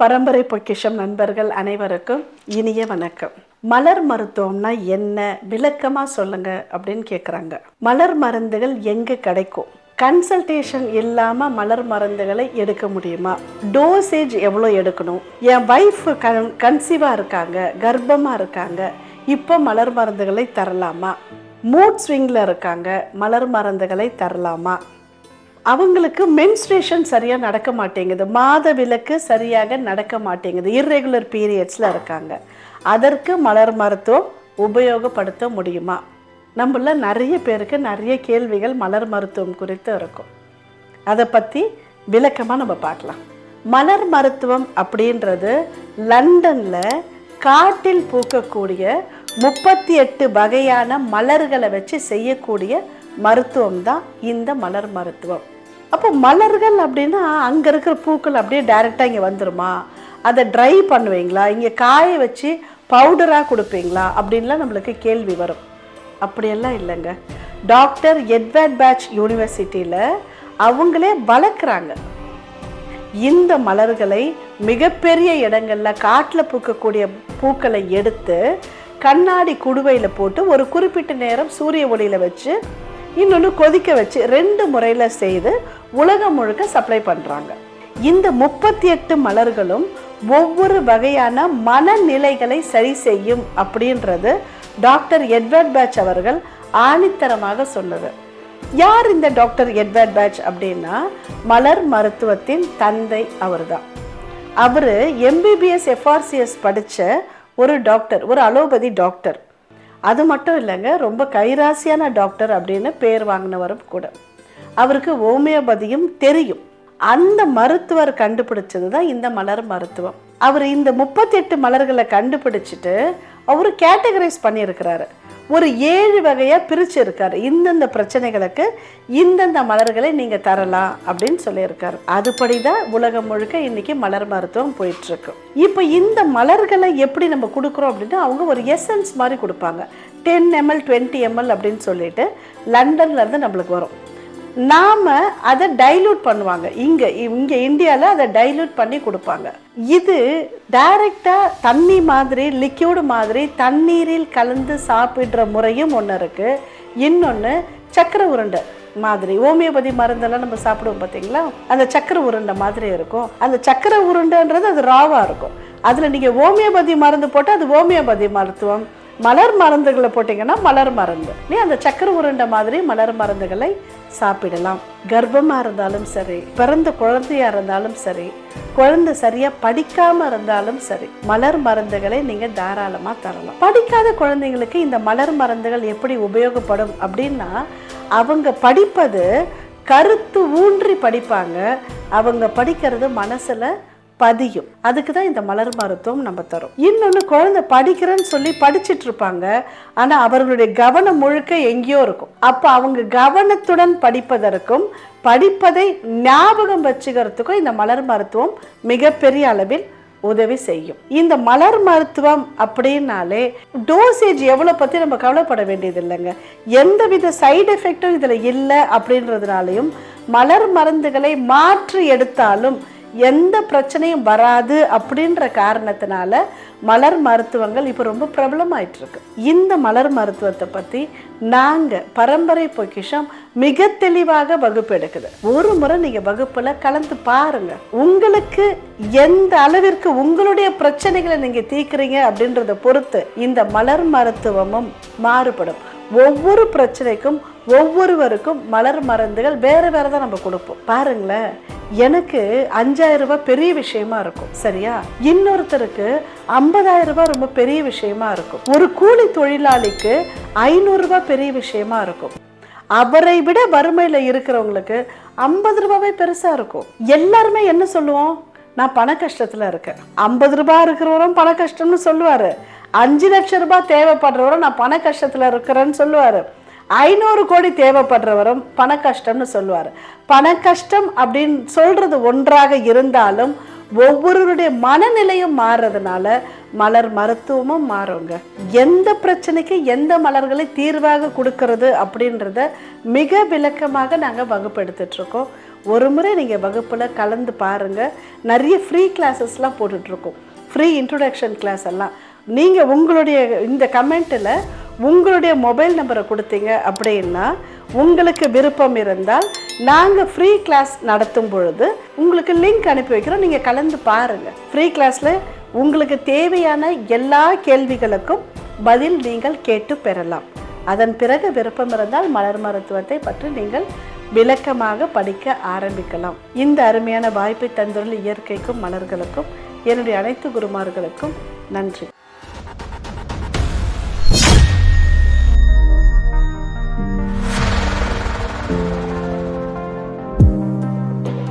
பரம்பரை பொக்கிஷம் நண்பர்கள் அனைவருக்கும் இனிய வணக்கம். மலர் மருத்துவம்னா என்ன? விளக்கமாக சொல்லுங்க அப்படின்னு கேட்குறாங்க மலர் மருந்துகள் எங்கே கிடைக்கும்? கன்சல்டேஷன் இல்லாமல் மலர் மருந்துகளை எடுக்க முடியுமா? டோசேஜ் எவ்வளோ எடுக்கணும்? என் ஒய்ஃப் கன் கன்சீவாக இருக்காங்க கர்ப்பமாக இருக்காங்க இப்போ மலர் மருந்துகளை தரலாமா? மூட் ஸ்விங்கில் இருக்காங்க மலர் மருந்துகளை தரலாமா? அவங்களுக்கு மென்ஸ்ட்ரேஷன் சரியாக நடக்க மாட்டேங்குது. மாத விலக்கு சரியாக நடக்க மாட்டேங்குது. இர்ரெகுலர் பீரியட்ஸில் இருக்காங்க. அதற்கு மலர் மருத்துவம் உபயோகப்படுத்த முடியுமா? நம்மள நிறைய பேருக்கு நிறைய கேள்விகள் மலர் மருத்துவம் குறித்து இருக்கும். அதை பற்றி விளக்கமாக நம்ம பார்க்கலாம். மலர் மருத்துவம் அப்படின்றது லண்டனில் காட்டில் பூக்கக்கூடிய முப்பத்தி எட்டு வகையான மலர்களை வச்சு செய்யக்கூடிய மருத்துவம் தான் இந்த மலர் மருத்துவம். அப்போ மலர்கள் அப்படின்னா அங்கே இருக்கிற பூக்கள் அப்படியே டைரெக்டாக இங்கே வந்துருமா? அதை ட்ரை பண்ணுவீங்களா? இங்கே காய வச்சு பவுடராக கொடுப்பீங்களா? அப்படின்லாம் நம்மளுக்கு கேள்வி வரும். அப்படியெல்லாம் இல்லைங்க. டாக்டர் எட்வர்ட் பேட்ச் யூனிவர்சிட்டியில் அவங்களே வளர்க்குறாங்க. இந்த மலர்களை மிகப்பெரிய இடங்களில் காட்டில் பூக்கக்கூடிய பூக்களை எடுத்து கண்ணாடி குடுவையில் போட்டு ஒரு குறிப்பிட்ட நேரம் சூரிய ஒளியில் வச்சு இன்னொன்று கொதிக்க வச்சு ரெண்டு முறையில் செய்து உலகம் முழுக்க சப்ளை பண்ணுறாங்க இந்த முப்பத்தி எட்டு மலர்களும் ஒவ்வொரு வகையான மனநிலைகளை சரி செய்யும் அப்படின்றது டாக்டர் எட்வர்ட் பேட்ச் அவர்கள் ஆணித்தரமாக சொன்னது. யார் இந்த டாக்டர் எட்வர்ட் பேட்ச் அப்படின்னா மலர் மருத்துவத்தின் தந்தை அவர்தான். அவர் எம்பிபிஎஸ் எஃப்ஆர்சிஎஸ் படித்த ஒரு டாக்டர் ஒரு அலோபதி டாக்டர். அது மட்டும் இல்லைங்க ரொம்ப கைராசியான டாக்டர் அப்படின்னு பேர் வாங்கினவரும் கூட. அவருக்கு ஹோமியோபதியும் தெரியும். அந்த மருத்துவர் கண்டுபிடிச்சது தான் இந்த மலர் மருத்துவம். அவர் இந்த முப்பத்தெட்டு மலர்களை கண்டுபிடிச்சிட்டு அவர் கேட்டகரைஸ் பண்ணியிருக்கிறாரு. ஒரு ஏழு வகையாக பிரிச்சிருக்காரு இந்தந்த பிரச்சனைகளுக்கு இந்தந்த மலர்களை நீங்கள் தரலாம் அப்படின்னு சொல்லியிருக்காரு. அதுபடி தான் உலகம் முழுக்க இன்றைக்கி மலர் மருத்துவம் போயிட்டுருக்கு. இப்போ இந்த மலர்களை எப்படி நம்ம கொடுக்குறோம் அப்படின்னா அவங்க ஒரு எசன்ஸ் மாதிரி கொடுப்பாங்க. டென் எம்எல் டுவெண்ட்டி எம்எல் அப்படின்னு சொல்லிட்டு லண்டன்லேருந்து நம்மளுக்கு வரும். நாம் அதை டைல்யூட் பண்ணுவாங்க. இங்கே இங்கே இந்தியாவில் அதை டைல்யூட் பண்ணி கொடுப்பாங்க. இது டைரெக்டாக தண்ணி மாதிரி லிக்யூடு மாதிரி தண்ணீரில் கலந்து சாப்பிடுற முறையும் ஒன்று இருக்குது இன்னொன்று சக்கரை உருண்டை மாதிரி. ஹோமியோபதி மருந்தெல்லாம் நம்ம சாப்பிடுவோம் பார்த்தீங்களா அந்த சக்கரை உருண்டை மாதிரி இருக்கும். அந்த சக்கரை உருண்டைன்றது அது ராவாக இருக்கும். அதில் நீங்கள் ஹோமியோபதி மருந்து போட்டால் அது ஹோமியோபதி மருத்துவம். மலர் மருந்துகளை போட்டிங்கன்னா மலர் மருந்து. நீ அந்த சக்கரை உருண்டை மாதிரி மலர் மருந்துகளை சாப்பிடலாம். கர்ப்பமாக இருந்தாலும் சரி பிறந்த குழந்தையாக இருந்தாலும் சரி குழந்தை சரியாக படிக்காமல் இருந்தாலும் சரி மலர் மருந்துகளை நீங்கள் தாராளமாக தரலாம். படிக்காத குழந்தைங்களுக்கு இந்த மலர் மருந்துகள் எப்படி உபயோகப்படும் அப்படின்னா அவங்க படிப்பது கருத்து ஊன்றி படிப்பாங்க. அவங்க படிக்கிறது மனசில் பதியும். அதுக்கு தான் இந்த மலர் மருத்துவம் நம்ம தரும். இன்னொன்று குழந்தை படிக்கிறேன்னு சொல்லி படிச்சுட்டு இருப்பாங்க ஆனால் அவர்களுடைய கவனம் முழுக்க எங்கேயோ இருக்கும். அப்போ அவங்க கவனத்துடன் படிப்பதற்கும் படிப்பதை ஞாபகம் வச்சுக்கிறதுக்கும் இந்த மலர் மருத்துவம் மிகப்பெரிய அளவில் உதவி செய்யும். இந்த மலர் மருத்துவம் அப்படின்னாலே டோசேஜ் எவ்வளோ பற்றி நம்ம கவலைப்பட வேண்டியது இல்லைங்க. எந்தவித சைடு எஃபெக்டும் இதில் இல்லை அப்படின்றதுனாலையும் மலர் மருந்துகளை மாற்றி எடுத்தாலும் எந்த பிரச்சனையும் வராது அப்படின்ற காரணத்தினால மலர் மருத்துவங்கள் இப்போ ரொம்ப பிரபலமாயிட்டுருக்கு. இந்த மலர் மருத்துவத்தை பற்றி நாங்கள் பரம்பரை பொக்கிஷம் மிக தெளிவாக வகுப்பு எடுக்குது ஒரு முறை நீங்கள் வகுப்பில் கலந்து பாருங்க. உங்களுக்கு எந்த அளவிற்கு உங்களுடைய பிரச்சனைகளை நீங்கள் தீர்க்குறீங்க அப்படின்றத பொறுத்து இந்த மலர் மருத்துவமும் மாறுபடும். ஒவ்வொரு பிரச்சனைக்கும் ஒவ்வொருவருக்கும் மலர் மருந்துகள் வேறு வேறு தான் நம்ம கொடுப்போம். பாருங்களேன். எனக்கு அஞ்சாயிரம் ரூபாய் பெரிய விஷயமா இருக்கும் சரியா? இன்னொருத்தருக்கு ஐம்பதாயிரம் ரூபாய் ரொம்ப பெரிய விஷயமா இருக்கும். ஒரு கூலி தொழிலாளிக்கு ஐநூறு ரூபாய் பெரிய விஷயமா இருக்கும். அவரை விட வறுமையில இருக்கிறவங்களுக்கு ஐம்பது ரூபாவே பெருசா இருக்கும். எல்லாருமே என்ன சொல்லுவோம்? நான் பண கஷ்டத்துல இருக்கேன். ஐம்பது ரூபாய் இருக்கிறவரும் பண கஷ்டம்னு சொல்லுவாரு. அஞ்சு லட்சம் ரூபாய் தேவைப்படுறவரும் நான் பண கஷ்டத்துல இருக்கிறேன்னு சொல்லுவாரு. ஐநூறு கோடி தேவைப்படுறவரும் பண கஷ்டம்னு சொல்லுவார். பண கஷ்டம் அப்படின்னு சொல்றது ஒன்றாக இருந்தாலும் ஒவ்வொருவருடைய மனநிலையும் மாறுறதுனால மலர் மருத்துவமும் மாறுங்க. எந்த பிரச்சனைக்கு எந்த மலர்களை தீர்வாக கொடுக்கறது அப்படின்றத மிக விளக்கமாக நாங்கள் வகுப்பு ஒரு முறை நீங்கள் வகுப்பில் கலந்து பாருங்கள் நிறைய ஃப்ரீ கிளாஸஸ்லாம் போட்டுட்ருக்கோம் ஃப்ரீ இன்ட்ரொடக்ஷன் கிளாஸ் எல்லாம் நீங்கள் உங்களுடைய இந்த கமெண்ட்டில் உங்களுடைய மொபைல் நம்பரை கொடுத்தீங்க அப்படின்னா உங்களுக்கு விருப்பம் இருந்தால் நாங்கள் ஃப்ரீ கிளாஸ் நடத்தும் பொழுது உங்களுக்கு லிங்க் அனுப்பி வைக்கிறோம். நீங்கள் கலந்து பாருங்கள் ஃப்ரீ கிளாஸில் உங்களுக்கு தேவையான எல்லா கேள்விகளுக்கும் பதில் நீங்கள் கேட்டு பெறலாம். அதன் பிறகு விருப்பம் இருந்தால் மலர் மருத்துவத்தை பற்றி நீங்கள் விளக்கமாக படிக்க ஆரம்பிக்கலாம். இந்த அருமையான வாய்ப்பை தந்துள்ள இயற்கைக்கும் மலர்களுக்கும் என்னுடைய அனைத்து குருமார்களுக்கும் நன்றி.